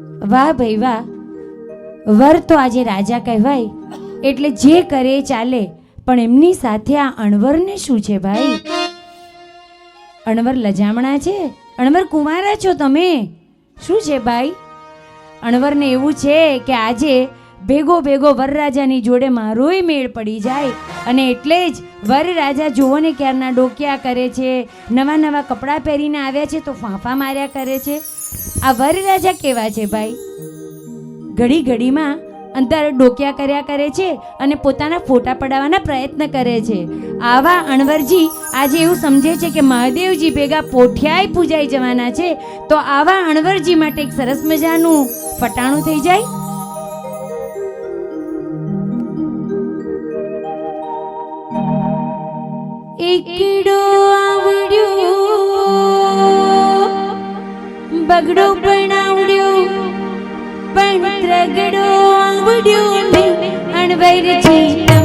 વાહ ભાઈ વાહ. વર તો આજે રાજા કહેવાય, એટલે જે કરે ચાલે, પણ એમની સાથે આ અણવરને શું છે ભાઈ? અણવર લજામણા છે? અણવર કુંવારા છો તમે? શું છે ભાઈ? અણવરને એવું છે કે આજે ભેગો ભેગો વરરાજાની જોડે મારોય મેળ પડી જાય, અને એટલે જ વરરાજા જુઓ ને ક્યારના ડોક્યા કરે છે, નવા નવા કપડાં પહેરીને આવ્યા છે તો ફાંફા માર્યા કરે છે. આ વરરાજા કેવા છે ભાઈ? ઘડી ઘડીમાં અંતર ડોક્યા કર્યા કરે છે અને પોતાના ફોટા પડાવવાના પ્રયત્ન કરે છે. આવા અણવરજી આજે એવું સમજે છે કે મહાદેવજી ભેગા પોઠિયાય પૂજાઈ જવાના છે, તો આવા અણવરજી માટે એક સરસ મજાનું ફટાણું થઈ જાય? એકડો બગડો પણ આવડ્યો પણ ત્રગડો આવડ્યો અણવર છે